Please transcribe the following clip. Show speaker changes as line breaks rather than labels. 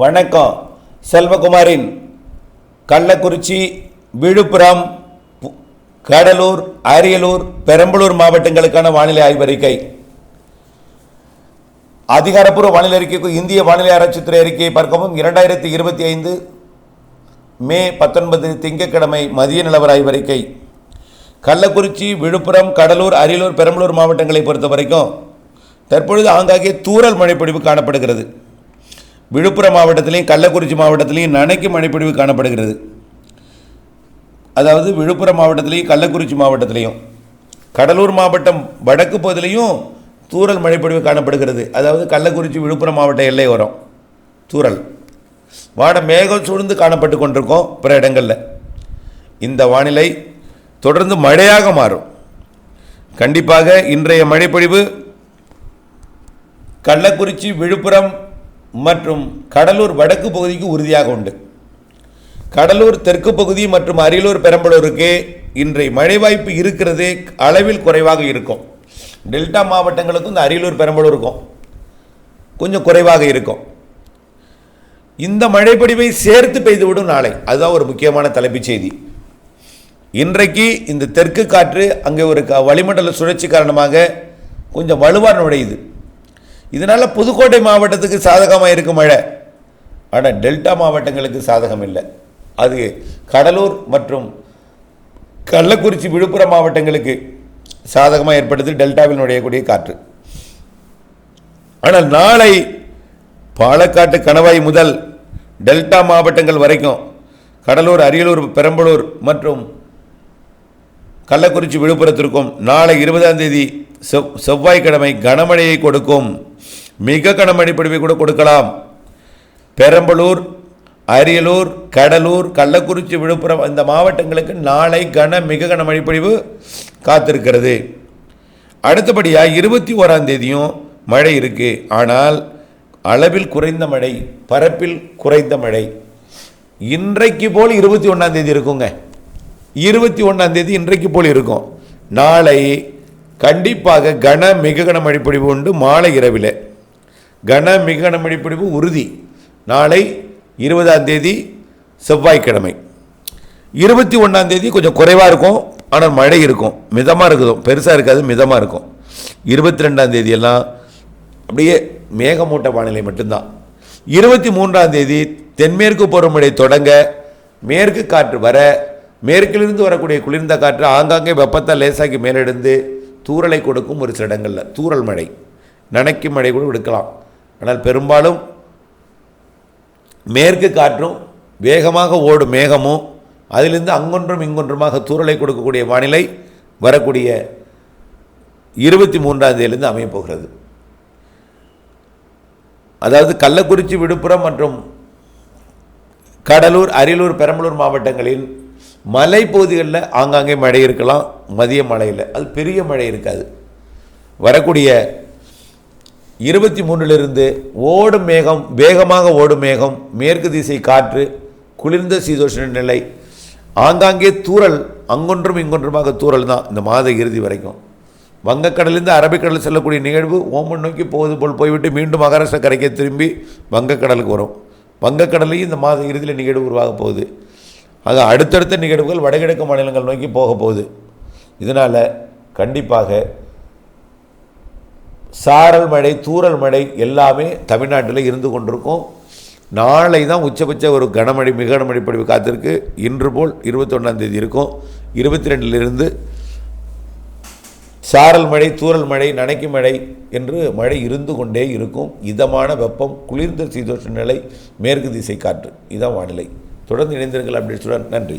வணக்கம். செல்வகுமாரின் கள்ளக்குறிச்சி விழுப்புரம் பு- கடலூர் அரியலூர் பெரம்பலூர் மாவட்டங்களுக்கான வானிலை ஆய்வறிக்கை அதிகாரப்பூர்வ வானிலை அறிக்கைக்கு இந்திய வானிலை ஆராய்ச்சித்துறை அறிக்கையை பார்க்கவும். இரண்டாயிரத்தி இருபத்தி ஐந்து மே பத்தொன்பது திங்கட்கிழமை மதிய நிலவர ஆய்வறிக்கை கள்ளக்குறிச்சி விழுப்புரம் கடலூர் அரியலூர் பெரம்பலூர் மாவட்டங்களை பொறுத்த வரைக்கும் தற்பொழுது ஆங்காங்கே தூறல் மழைப்பொழிவு காணப்படுகிறது. விழுப்புரம் மாவட்டத்திலையும் கள்ளக்குறிச்சி மாவட்டத்திலையும் நனைக்கு மழைப்பொழிவு காணப்படுகிறது. அதாவது விழுப்புரம் மாவட்டத்திலையும் கள்ளக்குறிச்சி மாவட்டத்திலையும். கடலூர் மாவட்டம் வடக்கு பகுதியிலையும் தூரல் மழைப்பொழிவு காணப்படுகிறது. அதாவது கள்ளக்குறிச்சி விழுப்புரம் மாவட்ட எல்லை வரும் தூரல் வாட மேகம் சூழ்ந்து காணப்பட்டு கொண்டிருக்கோம் பிற இடங்களில். இந்த வானிலை தொடர்ந்து மழையாக மாறும். கண்டிப்பாக இன்றைய மழைப்பொழிவு கள்ளக்குறிச்சி விழுப்புரம் மற்றும் கடலூர் வடக்கு பகுதிக்கு உறுதியாக உண்டு. கடலூர் தெற்கு பகுதி மற்றும் அரியலூர் பெரம்பலூருக்கு இன்றைய மழை வாய்ப்பு இருக்கிறது அளவில் குறைவாக இருக்கும். டெல்டா மாவட்டங்களுக்கும் இந்த அரியலூர் பெரம்பலூருக்கும் கொஞ்சம் குறைவாக இருக்கும். இந்த மழைப்பொழிவை சேர்த்து பெய்துவிடும் நாளை. அதுதான் ஒரு முக்கியமான தலைப்புச் செய்தி. இன்றைக்கு இந்த தெற்கு காற்று அங்கே ஒரு க- வளிமண்டல சுழற்சி காரணமாக கொஞ்சம் வலுவாக நுழையுது இதனால் புதுக்கோட்டை மாவட்டத்துக்கு சாதகமாக இருக்கும் மழை. ஆனால் டெல்டா மாவட்டங்களுக்கு சாதகம் இல்லை. அது கடலூர் மற்றும் கள்ளக்குறிச்சி விழுப்புரம் மாவட்டங்களுக்கு சாதகமாக ஏற்படுது. டெல்டாவில் நுழையக்கூடிய காற்று. ஆனால் நாளை பாலக்காட்டு கணவாய் முதல் டெல்டா மாவட்டங்கள் வரைக்கும் கடலூர் அரியலூர் பெரம்பலூர் மற்றும் கள்ளக்குறிச்சி விழுப்புரத்திற்கும் நாளை இருபதாம் தேதி செவ் செவ்வாய்க்கிழமை கனமழையை கொடுக்கும் மிக கனமழை பொழிவை கூட கொடுக்கலாம். பெரம்பலூர் அரியலூர் கடலூர் கள்ளக்குறிச்சி விழுப்புரம் இந்த மாவட்டங்களுக்கு நாளை கன மிக கனமழை பொழிவு காத்திருக்கிறது. அடுத்தபடியாக இருபத்தி ஓராம் தேதியும் மழை இருக்குது ஆனால் அளவில் குறைந்த மழை பரப்பில் குறைந்த மழை. இன்றைக்கு போல் இருபத்தி ஒன்றாம் தேதி இருக்குங்க. இருபத்தி ஒன்றாம் தேதி இன்றைக்கு போல் இருக்கும். நாளை கண்டிப்பாக கன மிக கன மழைப்பொழிவு உண்டு. மாலை இரவில். கன மிக கன உறுதி. நாளை இருபதாம் தேதி செவ்வாய்க்கிழமை. இருபத்தி ஒன்றாம் தேதி கொஞ்சம் குறைவாக இருக்கும். ஆனால் மழை இருக்கும். மிதமாக இருக்குதும் பெருசாக இருக்காது மிதமாக இருக்கும். இருபத்தி ரெண்டாம் தேதியெல்லாம் அப்படியே மேகமூட்ட வானிலை மட்டும்தான். இருபத்தி மூன்றாம் தேதி தென்மேற்கு பருவமழை தொடங்க மேற்கு காற்று வர மேற்கிலிருந்து வரக்கூடிய குளிர்ந்த காற்று ஆங்காங்கே வெப்பத்தை லேசாக்கி மேலெடுந்து தூறலை கொடுக்கும் ஒரு சில இடங்களில். தூறல் மழை. நனைக்கும் மழை கூட எடுக்கலாம். ஆனால் பெரும்பாலும் மேற்கு காற்றும் வேகமாக ஓடும் மேகமும் அதிலிருந்து அங்கொன்றும் இங்கொன்றுமாக தூரலை கொடுக்கக்கூடிய வானிலை வரக்கூடிய இருபத்தி மூன்றாம் தேதியிலிருந்து அமையப்போகிறது அதாவது கள்ளக்குறிச்சி விழுப்புரம் மற்றும் கடலூர் அரியலூர் பெரம்பலூர் மாவட்டங்களில் மலைப்பகுதிகளில் ஆங்காங்கே மழை இருக்கலாம் மதிய மழையில். அது பெரிய மழை இருக்காது. வரக்கூடிய இருபத்தி மூன்றிலிருந்து ஓடும் மேகம் வேகமாக ஓடும் மேகம் மேற்கு திசை காற்று குளிர்ந்த சீதோஷ்ண நிலை. ஆங்காங்கே தூரல் அங்கொன்றும் இங்கொன்றுமாக தூரல் தான் இந்த மாத இறுதி வரைக்கும். வங்கக்கடலிருந்து அரபிக்கடல் செல்லக்கூடிய நிகழ்வு ஓமன் நோக்கி போவது போல் போய்விட்டு மீண்டும் மகாராஷ்டிரா கரைக்கே திரும்பி வங்கக்கடலுக்கு வரும். வங்கக்கடலையும் இந்த மாத இறுதியில் நிகழ்வு உருவாக போகுது. ஆக அடுத்தடுத்த நிகழ்வுகள் வடகிழக்கு மாநிலங்கள் நோக்கி போக போகுது. இதனால் கண்டிப்பாக சாரல் மழை தூரல் மழை எல்லாமே தமிழ்நாட்டில் இருந்து கொண்டிருக்கும். நாளை தான் உச்சபட்ச ஒரு கனமழை மிக கனமழை பொழிவு காத்திருக்கு. இன்று போல் இருபத்தொன்னாந்தேதி இருக்கும். இருபத்தி ரெண்டிலிருந்து சாரல் மழை தூரல் மழை நனைக்கும் மழை என்று மழை இருந்து கொண்டே இருக்கும். இதமான வெப்பம் குளிர்ந்த சீதோஷ நிலை மேற்கு திசை காற்று. இதான் வானிலை. தொடர்ந்து இணைந்திருங்கள் அப்படின்னு சொல்ல நன்றி.